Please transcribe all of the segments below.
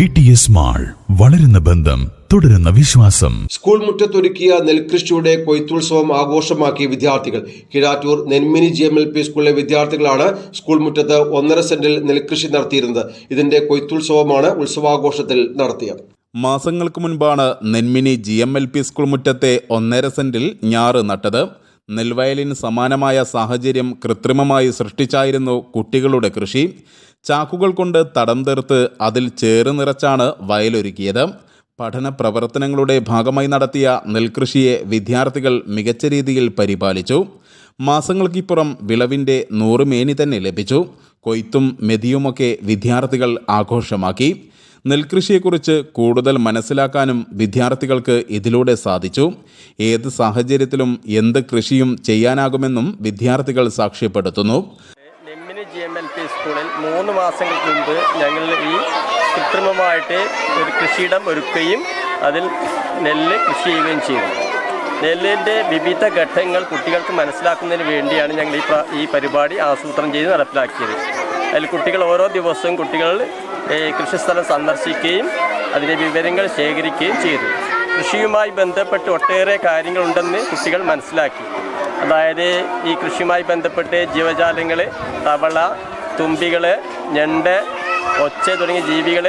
V T S mall വളരുന്ന ബന്ധം തുടരുന്ന വിശ്വാസം. സ്കൂൾ മുറ്റത്തൊരുക്കിയ നെൽകൃഷിയുടെ കൊയ്ത്തുത്സവം ആഘോഷമാക്കി വിദ്യാർത്ഥികൾ. Kizhattur Nenmini G M L P സ്കൂളിലെ വിദ്യാർത്ഥികളാണ് സ്കൂൾ മുറ്റത്ത് ഒന്നര സെന്റിൽ നെൽകൃഷി നടത്തിയിരുന്നത്. ഇതിന്റെ കൊയ്ത്തുത്സവമാണ് ഉത്സവാഘോഷത്തിൽ നടത്തിയത്. മാസങ്ങൾക്ക് മുൻപാണ് Nenmini G M L P school മുറ്റത്തെ ഒന്നര സെന്റിൽ ഞാറ് നട്ടത്. നെൽവയലിന് സമാനമായ സാഹചര്യം കൃത്രിമമായി സൃഷ്ടിച്ചായിരുന്നു കുട്ടികളുടെ കൃഷി. ചാക്കുകൾ കൊണ്ട് തടം തീർത്ത് അതിൽ ചേറ് നിറച്ചാണ് വയലൊരുക്കിയത്. പഠന പ്രവർത്തനങ്ങളുടെ ഭാഗമായി നടത്തിയ നെൽകൃഷിയെ വിദ്യാർത്ഥികൾ മികച്ച രീതിയിൽ പരിപാലിച്ചു. മാസങ്ങൾക്കിപ്പുറം വിളവിന്റെ നൂറുമേനി തന്നെ ലഭിച്ചു. കൊയ്ത്തും മെതിയുമൊക്കെ വിദ്യാർത്ഥികൾ ആഘോഷമാക്കി. നെൽകൃഷിയെക്കുറിച്ച് കൂടുതൽ മനസ്സിലാക്കാനും വിദ്യാർത്ഥികൾക്ക് ഇതിലൂടെ സാധിച്ചു. ഏത് സാഹചര്യത്തിലും എന്ത് കൃഷിയും ചെയ്യാനാകുമെന്നും വിദ്യാർത്ഥികൾ സാക്ഷ്യപ്പെടുത്തുന്നു. ജി എം എൽ പി സ്കൂളിൽ മൂന്ന് മാസങ്ങൾക്ക് മുമ്പ് ഞങ്ങൾ ഈ കൃത്രിമമായിട്ട് ഒരു കൃഷിയിടം ഒരുക്കുകയും അതിൽ നെല്ല് കൃഷി ചെയ്യുകയും ചെയ്തു. നെല്ലിന്റെ വിവിധ ഘട്ടങ്ങൾ കുട്ടികൾക്ക് മനസ്സിലാക്കുന്നതിന് വേണ്ടിയാണ് ഞങ്ങൾ ഈ ഈ പരിപാടി ആസൂത്രണം ചെയ്ത് നടപ്പിലാക്കിയത്. അതിൽ കുട്ടികൾ ഓരോ ദിവസവും കുട്ടികൾ കൃഷിസ്ഥലം സന്ദർശിക്കുകയും അതിന്റെ വിവരങ്ങൾ ശേഖരിക്കുകയും ചെയ്തു. കൃഷിയുമായി ബന്ധപ്പെട്ട് ഒട്ടേറെ കാര്യങ്ങളുണ്ടെന്ന് കുട്ടികൾ മനസ്സിലാക്കി. അതായത് ഈ കൃഷിയുമായി ബന്ധപ്പെട്ട് ജീവജാലങ്ങൾ തവള തുമ്പികൾ ഞണ്ട് ഒച്ച തുടങ്ങിയ ജീവികൾ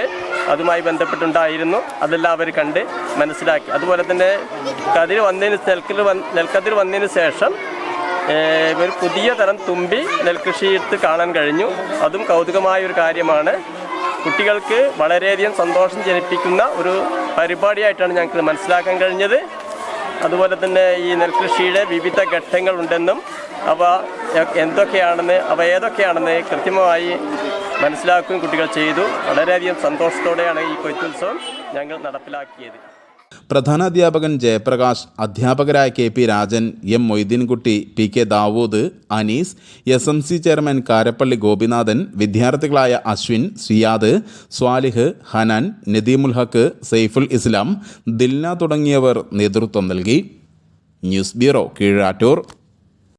അതുമായി ബന്ധപ്പെട്ടുണ്ടായിരുന്നു. അതെല്ലാം അവർ കണ്ട് മനസ്സിലാക്കി. അതുപോലെ തന്നെ കതിർ വന്നതിന് നെൽക്കതിർ വന്ന് നെൽക്കതിർ വന്നതിന് ശേഷം ഒരു പുതിയ തരം തുമ്പി നെൽകൃഷിയിട്ട് കാണാൻ കഴിഞ്ഞു. അതും കൗതുകമായ ഒരു കാര്യമാണ്. കുട്ടികൾക്ക് വളരെയധികം സന്തോഷം ജനിപ്പിക്കുന്ന ഒരു പരിപാടിയായിട്ടാണ് ഞങ്ങൾക്ക് മനസ്സിലാക്കാൻ കഴിഞ്ഞത്. അതുപോലെ തന്നെ ഈ നെൽകൃഷിയുടെ വിവിധ ഘട്ടങ്ങളുണ്ടെന്നും അവ എന്തൊക്കെയാണെന്ന് അവ ഏതൊക്കെയാണെന്ന് കൃത്യമായി മനസ്സിലാക്കുകയും കുട്ടികൾ ചെയ്തു. വളരെയധികം സന്തോഷത്തോടെയാണ് ഈ കൊയ്ത്തുത്സവം ഞങ്ങൾ നടപ്പിലാക്കിയത്. പ്രധാനാധ്യാപകൻ ജയപ്രകാശ് അധ്യാപകരായ K P Rajan M Moideenkutty P K Dawood Anees S M C chairman Karappally Gopinathan വിദ്യാർത്ഥികളായ Ashwin Siyad Swalih Hanan Nadeemul Haq Saiful Islam Dilna തുടങ്ങിയവർ നേതൃത്വം നൽകി. News bureau Keezhattur.